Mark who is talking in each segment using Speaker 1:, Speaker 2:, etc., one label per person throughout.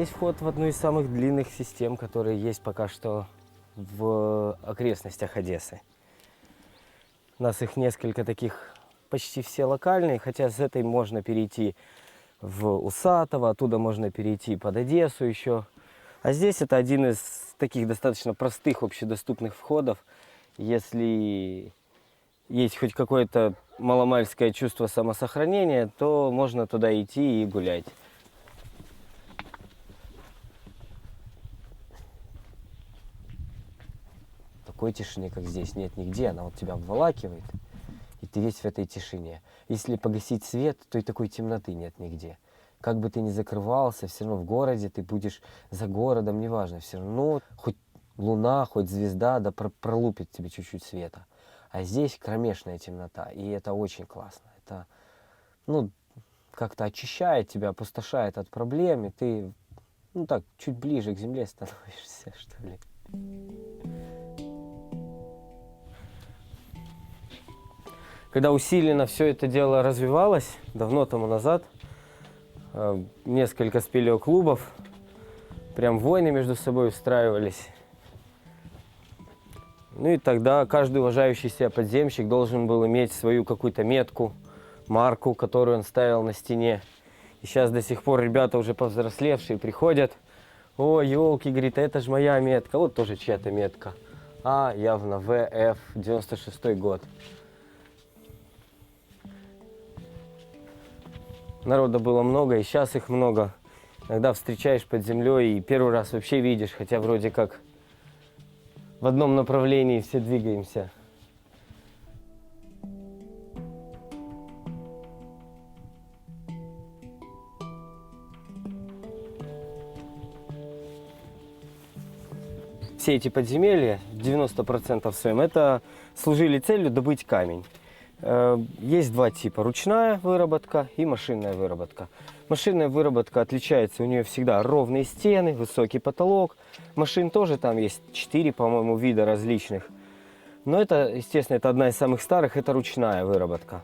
Speaker 1: Здесь вход в одну из самых длинных систем, которые есть пока что в окрестностях Одессы. У нас их несколько таких, почти все локальные, хотя с этой можно перейти в Усатово, оттуда можно перейти под Одессу еще. А здесь это один из таких достаточно простых общедоступных входов. Если есть хоть какое-то маломальское чувство самосохранения, то можно туда идти и гулять. Такой тишины, как здесь, нет нигде. Она вот тебя обволакивает, и ты весь в этой тишине. Если погасить свет, то и такой темноты нет нигде. Как бы ты ни закрывался, все равно в городе ты будешь за городом, неважно, все равно хоть луна, хоть звезда, да про- пролупит тебе чуть-чуть света. А здесь кромешная темнота, и это очень классно. Это, ну, как-то очищает тебя, опустошает от проблем, и ты, ну так, чуть ближе к земле становишься, что ли. Когда усиленно все это дело развивалось, давно тому назад, э, несколько спелеоклубов, прям войны между собой устраивались. Ну и тогда каждый уважающий себя подземщик должен был иметь свою какую-то метку, марку, которую он ставил на стене. И сейчас до сих пор ребята уже повзрослевшие приходят. О, елки, говорит, это же моя метка. Вот тоже чья-то метка. А, явно ВФ, 96 год. Народа было много, и сейчас их много. Иногда встречаешь под землей и первый раз вообще видишь, хотя вроде как в одном направлении все двигаемся. Все эти подземелья, 90% своем, это служили целью добыть камень. Э, Есть два типа. Ручная выработка и машинная выработка. Машинная выработка отличается, у нее всегда ровные стены, высокий потолок. Машин тоже там есть 4, по-моему, вида различных. Но это, естественно, это одна из самых старых, это ручная выработка.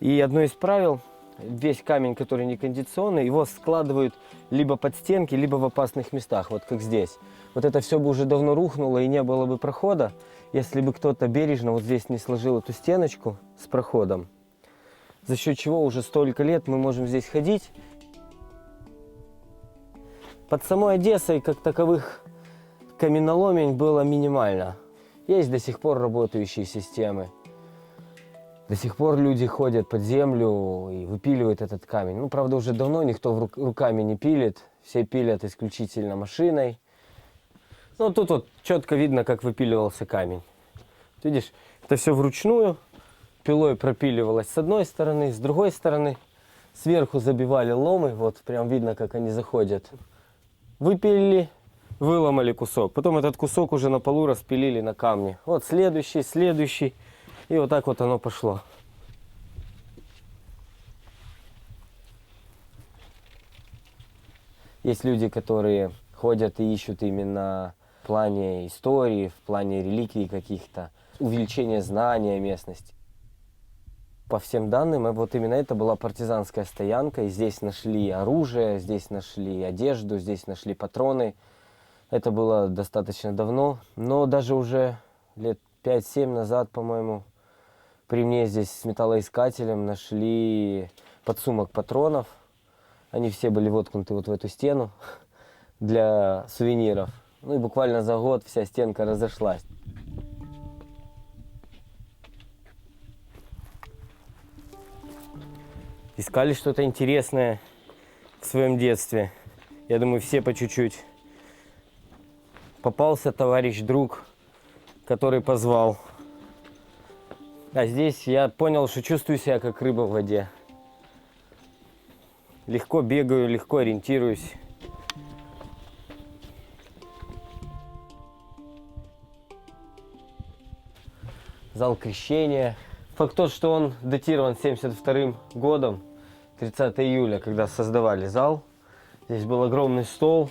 Speaker 1: И одно из правил, весь камень, который не кондиционный, его складывают либо под стенки, либо в опасных местах, вот как здесь. Вот это все бы уже давно рухнуло и не было бы прохода, если бы кто-то бережно вот здесь не сложил эту стеночку с проходом. За счет чего уже столько лет мы можем здесь ходить. Под самой Одессой, как таковых, каменоломень было минимально. Есть до сих пор работающие системы. До сих пор люди ходят под землю и выпиливают этот камень. Ну, правда, уже давно никто рук- руками не пилит. Все пилят исключительно машиной. Ну, тут вот четко видно, как выпиливался камень. Видишь, это все вручную. Пилой пропиливалось с одной стороны, с другой стороны. Сверху забивали ломы. Вот прям видно, как они заходят. Выпилили, выломали кусок. Потом этот кусок уже на полу распилили на камне. Вот следующий, следующий. И вот так вот оно пошло. Есть люди, которые ходят и ищут именно в плане истории, в плане реликвий каких-то, увеличения знания местности. По всем данным, э, вот именно это была партизанская стоянка. И здесь нашли оружие, здесь нашли одежду, здесь нашли патроны. Это было достаточно давно, но даже уже лет 5-7 назад, по-моему, при мне здесь с металлоискателем нашли подсумок патронов. Они все были воткнуты вот в эту стену для сувениров. Ну и буквально за год вся стенка разошлась. Искали что-то интересное в своем детстве. Я думаю, все по чуть-чуть. Попался товарищ, друг, который позвал. А здесь я понял, что чувствую себя как рыба в воде. Легко бегаю, легко ориентируюсь. Зал крещения. Факт тот, что он датирован 72 годом, 30 июля, когда создавали зал. Здесь был огромный стол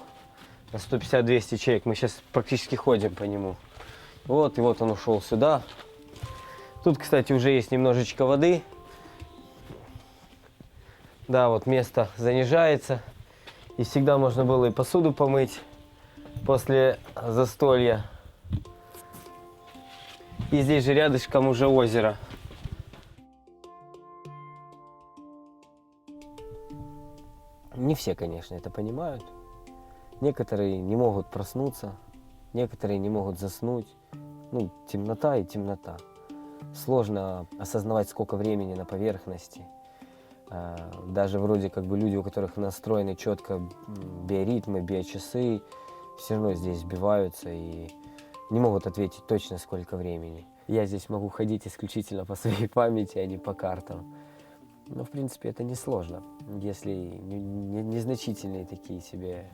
Speaker 1: на 150-200 человек. Мы сейчас практически ходим по нему. Вот, и вот он ушел сюда. Тут, кстати, уже есть немножечко воды. Да, вот место занижается. И всегда можно было и посуду помыть после застолья. И здесь же рядышком уже озеро. Не все, конечно, это понимают. Некоторые не могут проснуться, некоторые не могут заснуть. Ну, темнота и темнота. Сложно осознавать, сколько времени на поверхности. А, Даже вроде как бы люди, у которых настроены четко биоритмы, биочасы, все равно здесь сбиваются и не могут ответить точно сколько времени. Я здесь могу ходить исключительно по своей памяти, а не по картам. Но, в принципе, это несложно, если не- не- незначительные такие себе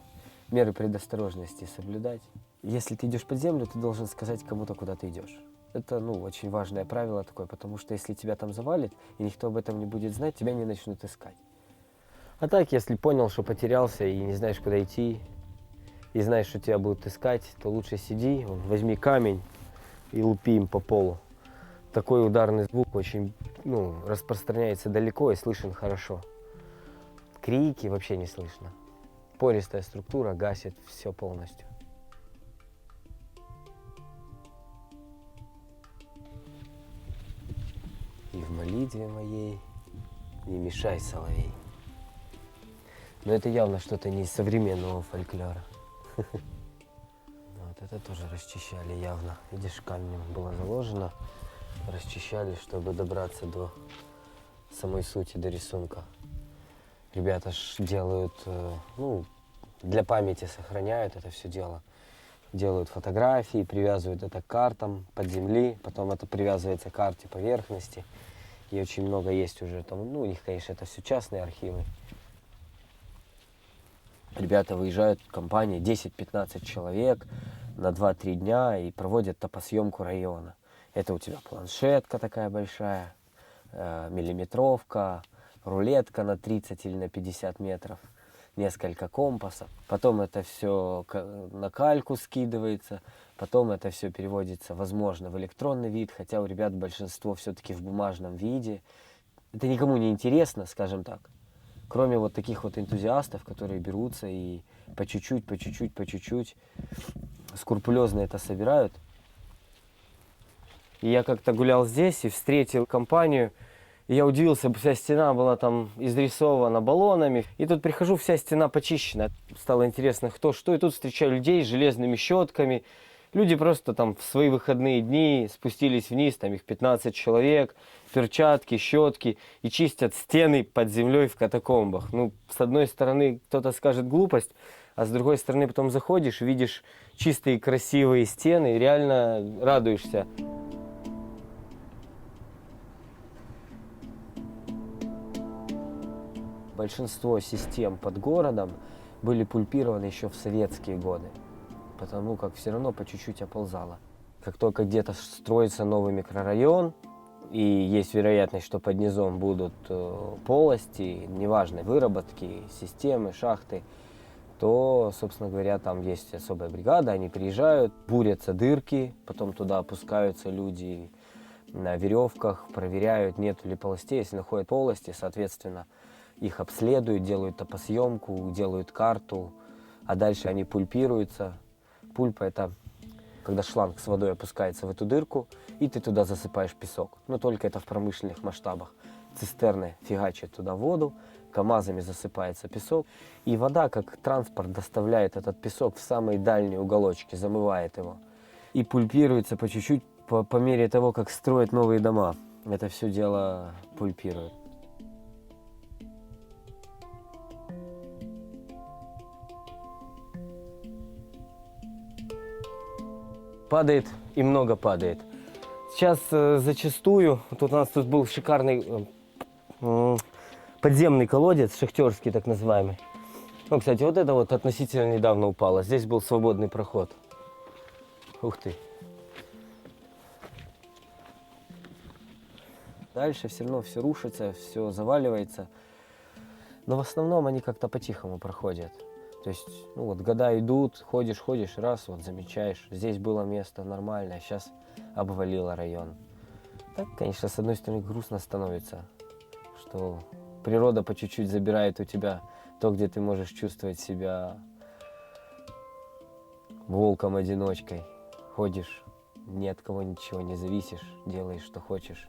Speaker 1: меры предосторожности соблюдать. Если ты идешь под землю, ты должен сказать кому-то, куда ты идешь. Это, ну, очень важное правило такое, потому что если тебя там завалит, и никто об этом не будет знать, тебя не начнут искать. А так, если понял, что потерялся и не знаешь, куда идти, и знаешь, что тебя будут искать, то лучше сиди, возьми камень и лупи им по полу. Такой ударный звук очень ну, распространяется далеко и слышен хорошо. Крики вообще не слышно. Пористая структура гасит все полностью. И в молитве моей не мешай, соловей. Но это явно что-то не из современного фольклора. Вот это тоже расчищали явно. Видишь, камнем было заложено. Расчищали, чтобы добраться до самой сути, до рисунка. Ребята ж делают, э, ну, для памяти сохраняют это все дело. Делают фотографии, привязывают это к картам под земли, потом это привязывается к карте поверхности. И очень много есть уже там, ну, у них, конечно, это все частные архивы. Ребята выезжают, компания 10-15 человек на 2-3 дня и проводят топосъемку района. Это у тебя планшетка такая большая, э, миллиметровка, рулетка на 30 или на 50 метров, несколько компасов. Потом это все на кальку скидывается, потом это все переводится, возможно, в электронный вид, хотя у ребят большинство все-таки в бумажном виде. Это никому не интересно, скажем так. Кроме вот таких вот энтузиастов, которые берутся и по чуть-чуть, по чуть-чуть, по чуть-чуть скрупулезно это собирают. И я как-то гулял здесь и встретил компанию. И я удивился, вся стена была там изрисована баллонами. И тут прихожу, вся стена почищена. Стало интересно, кто что. И тут встречаю людей с железными щетками. Люди просто там в свои выходные дни спустились вниз, там их 15 человек, перчатки, щетки, и чистят стены под землей в катакомбах. Ну, с одной стороны, кто-то скажет глупость, а с другой стороны, потом заходишь, видишь чистые красивые стены, и реально радуешься. Большинство систем под городом были пульпированы еще в советские годы, потому как все равно по чуть-чуть оползало. Как только где-то строится новый микрорайон, и есть вероятность, что под низом будут э, полости, неважно, выработки, системы, шахты, то, собственно говоря, там есть особая бригада, они приезжают, бурятся дырки, потом туда опускаются люди на веревках, проверяют, нет ли полостей, если находят полости, соответственно, их обследуют, делают топосъемку, делают карту, а дальше они пульпируются. Пульпа – это когда шланг с водой опускается в эту дырку, и ты туда засыпаешь песок. Но только это в промышленных масштабах. Цистерны фигачат туда воду, КАМАЗами засыпается песок, и вода, как транспорт, доставляет этот песок в самые дальние уголочки, замывает его. И пульпируется по чуть-чуть по, по мере того, как строят новые дома. Это все дело пульпирует. Падает и много падает. Сейчас э, зачастую, тут у нас тут был шикарный э, подземный колодец, шахтерский так называемый. Ну, кстати, вот это вот относительно недавно упало. Здесь был свободный проход. Ух ты. Дальше все равно все рушится, все заваливается. Но в основном они как-то по-тихому проходят. То есть, ну вот года идут, ходишь, ходишь, раз, вот замечаешь, здесь было место нормальное, сейчас обвалило район. Так, конечно, с одной стороны грустно становится, что природа по чуть-чуть забирает у тебя То, где ты можешь чувствовать себя волком-одиночкой. Ходишь, ни от кого ничего не зависишь, делаешь, что хочешь.